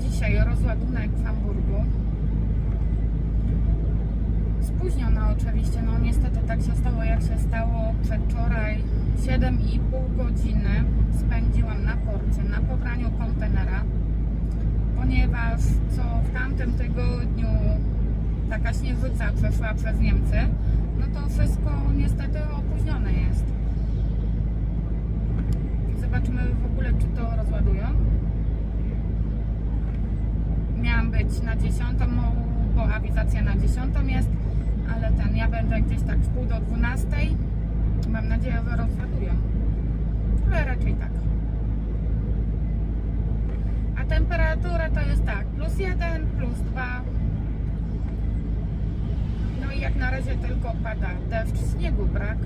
Dzisiaj rozładunek w Hamburgu. Spóźniona oczywiście, no niestety tak się stało jak się stało. Przedwczoraj 7,5 godziny spędziłam na porcie, na pobraniu kontenera, ponieważ co w tamtym tygodniu taka śnieżyca przeszła przez Niemcy, no to wszystko niestety opóźnione jest. Zobaczymy w ogóle, czy to rozładują. Miałam być na 10, bo awizacja na 10 jest, ale ten, ja będę gdzieś tak w pół do 12. Mam nadzieję, że rozładują. Ale raczej tak. A temperatura to jest tak, plus 1, plus 2. No i jak na razie tylko pada deszcz, śniegu brak.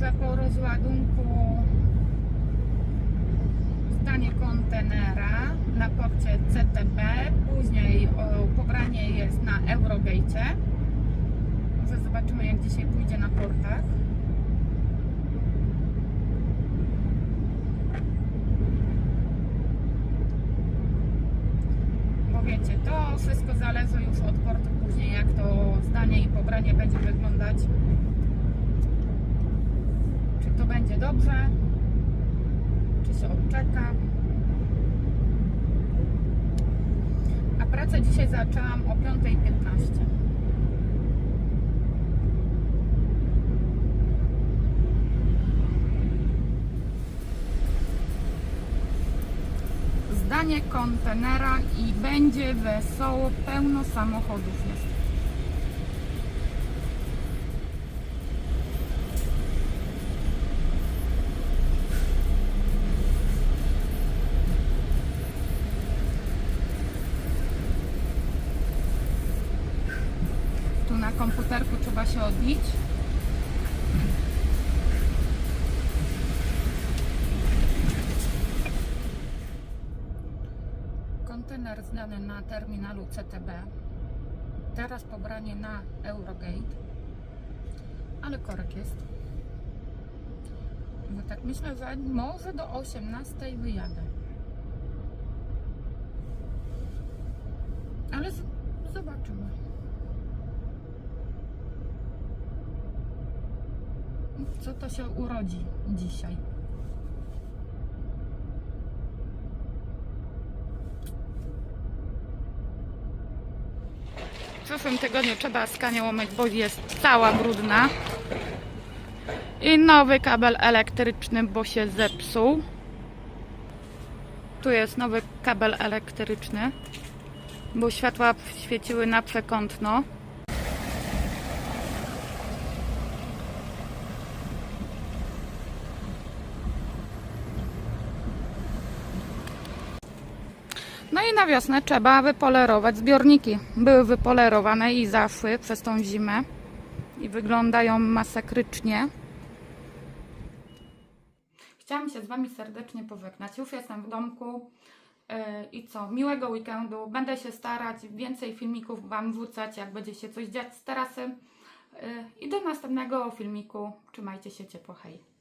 Że po rozładunku zdanie kontenera na porcie CTB, później pobranie jest na Eurogate. Może zobaczymy jak dzisiaj pójdzie na portach. Bo wiecie, to wszystko zależy już od portu później, jak to zdanie i pobranie będzie wyglądać. Czy to będzie dobrze, czy się odczeka. A pracę dzisiaj zaczęłam o 5.15. Zdanie kontenera i będzie wesoło, pełno samochodów jest. Na komputerku trzeba się odbić. Kontener znany na terminalu CTB. Teraz pobranie na Eurogate. Ale korek jest. No tak myślę, że może do 18 wyjadę. Ale zobaczymy. Co to się urodzi dzisiaj? W przyszłym tygodniu trzeba skanię umyć, bo jest cała brudna. I nowy kabel elektryczny, bo się zepsuł. Tu jest nowy kabel elektryczny, bo światła świeciły na przekątno. No i na wiosnę trzeba wypolerować zbiorniki. Były wypolerowane i zaszły przez tą zimę i wyglądają masakrycznie. Chciałam się z Wami serdecznie pożegnać. Już jestem w domku. Yy, I co? Miłego weekendu. Będę się starać więcej filmików Wam wrzucać, jak będzie się coś dziać z terasy. Yy, I do następnego filmiku. Trzymajcie się ciepło. Hej.